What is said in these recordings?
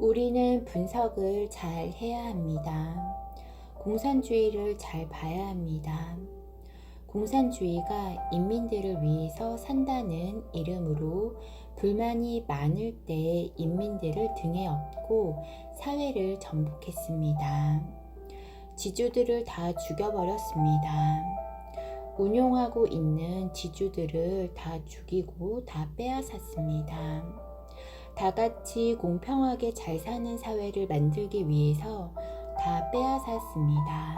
우리는 분석을 잘 해야 합니다. 공산주의를 잘 봐야 합니다. 공산주의가 인민들을 위해서 산다는 이름으로 불만이 많을 때 인민들을 등에 업고 사회를 전복했습니다. 지주들을 다 죽여버렸습니다. 운용하고 있는 지주들을 다 죽이고 다 빼앗았습니다. 다 같이 공평하게 잘 사는 사회를 만들기 위해서 다 빼앗았습니다.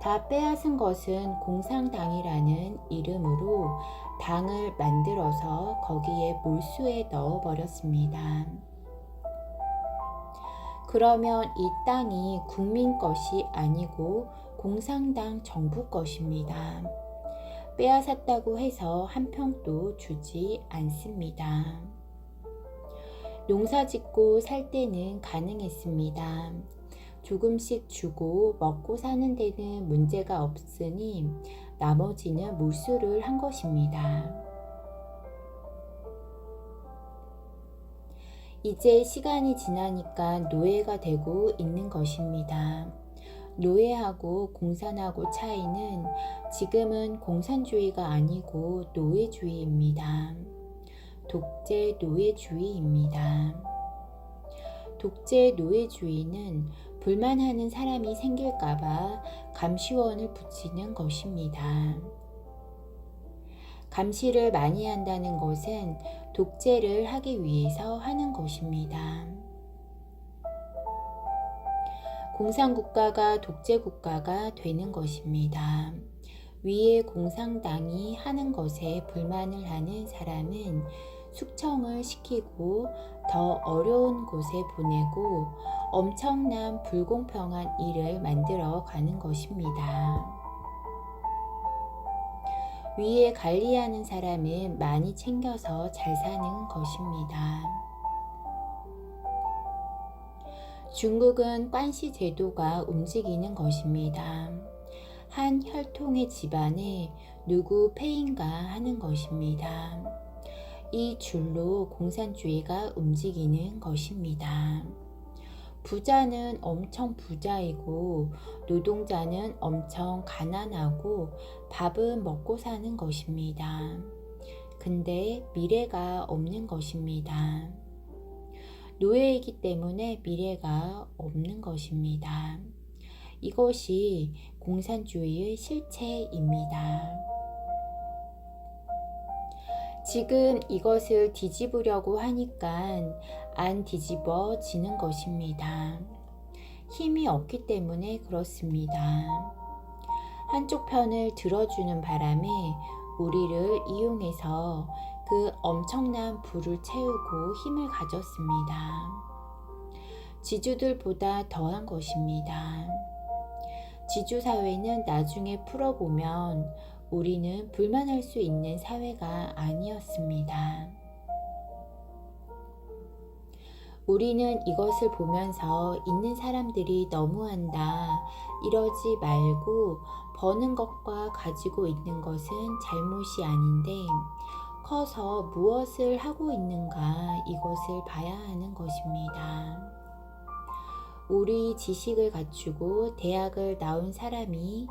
다 빼앗은 것은 공산당이라는 이름으로 당을 만들어서 거기에 몰수에 넣어버렸습니다. 그러면 이 땅이 국민 것이 아니고 공산당 정부 것입니다. 빼앗았다고 해서 한 평도 주지 않습니다. 농사 짓고 살 때는 가능했습니다. 조금씩 주고 먹고 사는 데는 문제가 없으니 나머지는 몰수를 한 것입니다. 이제 시간이 지나니까 노예가 되고 있는 것입니다. 노예하고 공산하고 차이는 지금은 공산주의가 아니고 노예주의입니다. 독재 노예주의입니다. 독재 노예주의는 불만하는 사람이 생길까봐 감시원을 붙이는 것입니다. 감시를 많이 한다는 것은 독재를 하기 위해서 하는 것입니다. 공산국가가 독재국가가 되는 것입니다. 위에 공산당이 하는 것에 불만을 하는 사람은 숙청을 시키고 더 어려운 곳에 보내고 엄청난 불공평한 일을 만들어 가는 것입니다. 위에 관리하는 사람은 많이 챙겨서 잘 사는 것입니다. 중국은 관시 제도가 움직이는 것입니다. 한 혈통의 집안에 누구 패인가 하는 것입니다. 이 줄로 공산주의가 움직이는 것입니다. 부자는 엄청 부자이고 노동자는 엄청 가난하고 밥은 먹고 사는 것입니다. 근데 미래가 없는 것입니다. 노예이기 때문에 미래가 없는 것입니다. 이것이 공산주의의 실체입니다. 지금 이것을 뒤집으려고 하니까 안 뒤집어지는 것입니다. 힘이 없기 때문에 그렇습니다. 한쪽 편을 들어주는 바람에 우리를 이용해서 그 엄청난 불을 채우고 힘을 가졌습니다. 지주들보다 더한 것입니다. 지주사회는 나중에 풀어보면 우리는 불만할 수 있는 사회가 아니었습니다. 우리는 이것을 보면서 있는 사람들이 너무한다. 이러지 말고 버는 것과 가지고 있는 것은 잘못이 아닌데 커서 무엇을 하고 있는가 이것을 봐야 하는 것입니다. 우리 지식을 갖추고 대학을 나온 사람이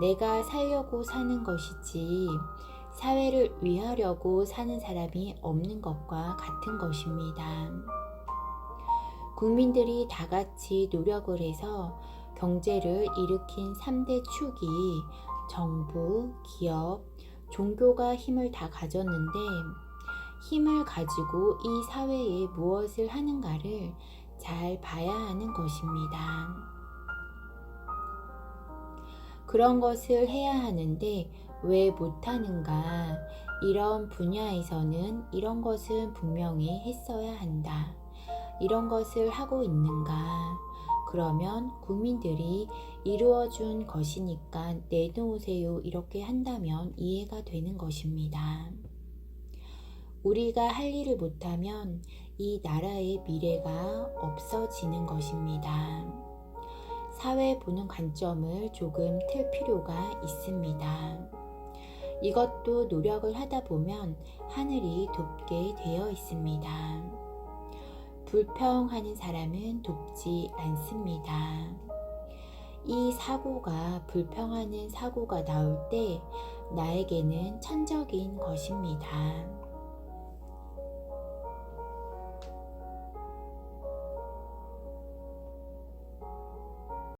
내가 살려고 사는 것이지 사회를 위하려고 사는 사람이 없는 것과 같은 것입니다. 국민들이 다 같이 노력을 해서 경제를 일으킨 3대 축이 정부, 기업, 종교가 힘을 다 가졌는데 힘을 가지고 이 사회에 무엇을 하는가를 잘 봐야 하는 것입니다. 그런 것을 해야 하는데 왜 못하는가? 이런 분야에서는 이런 것은 분명히 했어야 한다. 이런 것을 하고 있는가? 그러면 국민들이 이루어준 것이니까 내놓으세요. 이렇게 한다면 이해가 되는 것입니다. 우리가 할 일을 못하면 이 나라의 미래가 없어지는 것입니다. 사회 보는 관점을 조금 틀 필요가 있습니다. 이것도 노력을 하다 보면 하늘이 돕게 되어 있습니다. 불평하는 사람은 돕지 않습니다. 이 사고가 불평하는 사고가 나올 때 나에게는 천적인 것입니다.